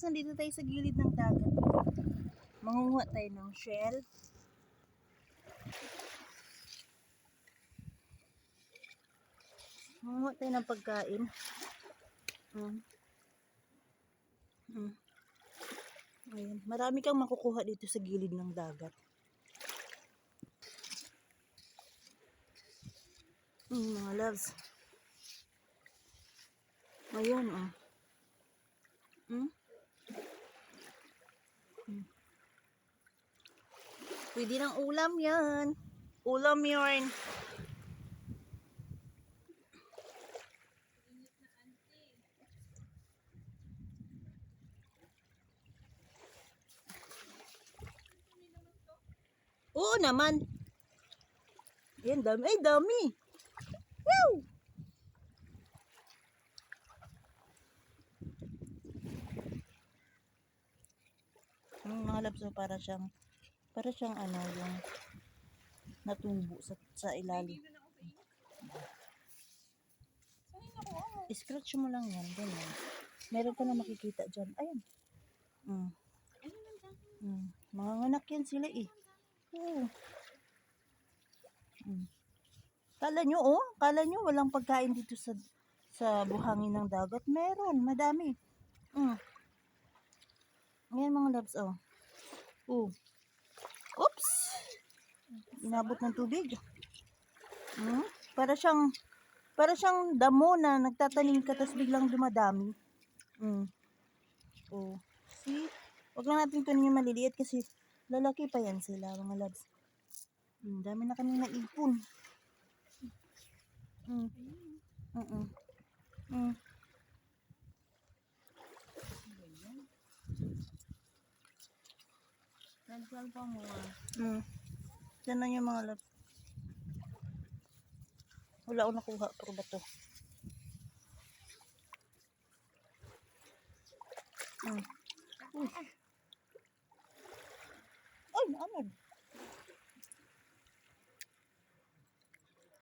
loves, nandito tayo sa gilid ng dagat. Mangunguha tayo ng shell. Mangunguha tayo ng pagkain. Mm. Mm. Ayan. Marami kang makukuha dito sa gilid ng dagat. Mm, mga loves. Ngayon, oh. Hmm? Pwede ng ulam yan. Ulam yarn. Oo naman. Yan, dami. Ay, dami. Woo! Yung mga oh, para siyang, para siyang ano, yung natubo sa, sa ilalim. I-scratch mo lang yan, ganyan. Meron ka na makikita dyan. Ayan. Mm. Mm. Mga anak yan sila eh. Oo. Mm. Kala nyo, oh, kala nyo walang pagkain dito sa sa buhangin ng dagat. Meron, madami. Mm. Ngayon mga loves, oh. Oh. Oops! Inabot ng tubig. Hmm? Para siyang, para siyang damo na nagtatanim ka tapos biglang dumadami. Hmm. Oh. See? Huwag lang natin kunin yung maliliit kasi lalaki pa yan sila mga loves. Hmm, dami na kaming naipon. Hmm. Mm -mm. Hmm. Nagsal pa mo ah. Hmm. Yan yung mga loves. Wala ko nakuha. Pero ba to? Hmm. Uy.